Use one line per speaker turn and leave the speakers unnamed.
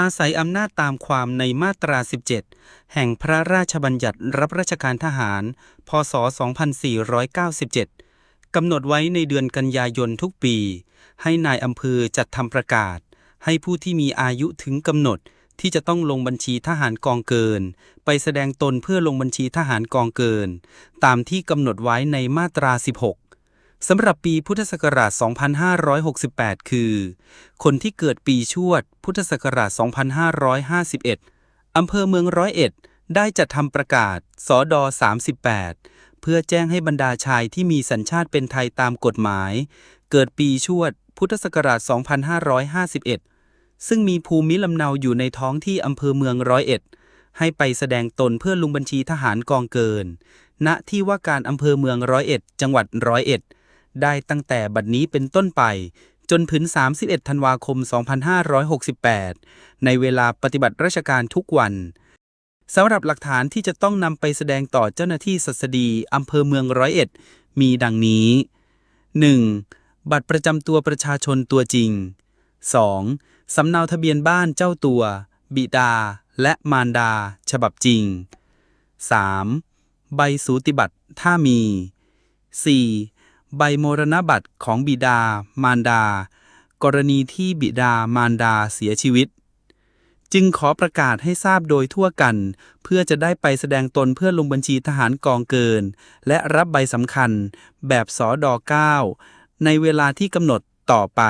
อาศัยอำนาจตามความในมาตรา 17 แห่งพระราชบัญญัติรับราชการทหาร พศ 2497 กำหนดไว้ในเดือนกันยายนทุกปี ให้นายอำเภอจัดทำประกาศ ให้ผู้ที่มีอายุถึงกำหนดที่จะต้องลงบัญชีทหารกองเกิน ไปแสดงตนเพื่อลงบัญชีทหารกองเกิน ตามที่กำหนดไว้ในมาตรา 16 สำหรับปีพุทธศักราช 2568 คือ คนที่เกิดปีชวด พุทธศักราช 2551 อำเภอเมืองร้อยเอ็ด ได้จัดทำประกาศสอดอ38 เพื่อแจ้งให้บรรดาชายที่มีสัญชาติเป็นไทยตามกฎหมาย เกิดปีชวด พุทธศักราช 2551 ซึ่งมีภูมิลำเนาอยู่ในท้องที่อำเภอเมืองร้อยเอ็ด ให้ไปแสดงตนเพื่อลงบัญชีทหารกองเกิน ณ ที่ว่าการอำเภอเมืองร้อยเอ็ด จังหวัดร้อยเอ็ด ได้ตั้งแต่บัดนี้เป็นต้นไป จนถึง 31 ธันวาคม 2568 ในเวลาปฏิบัติราชการทุกวันสำหรับหลักฐานที่จะต้องนำไปแสดงต่อเจ้าหน้าที่ศัสดีอำเภอเมืองร้อยเอ็ด มีดังนี้ 1. บัตรประจำตัวประชาชนตัวจริง 2. สำเนาทะเบียนบ้านเจ้าตัว บิดา และมารดา ฉบับจริง 3. ใบสูติบัตรถ้ามี 4. ใบมรณบัตรของบิดา มารดา กรณีที่บิดามารดาเสียชีวิต จึงขอประกาศให้ทราบโดยทั่วกัน เพื่อจะได้ไปแสดงตนเพื่อลงบัญชีทหารกองเกิน และรับใบสำคัญแบบสอดอ9ในเวลาที่กำหนดต่อไป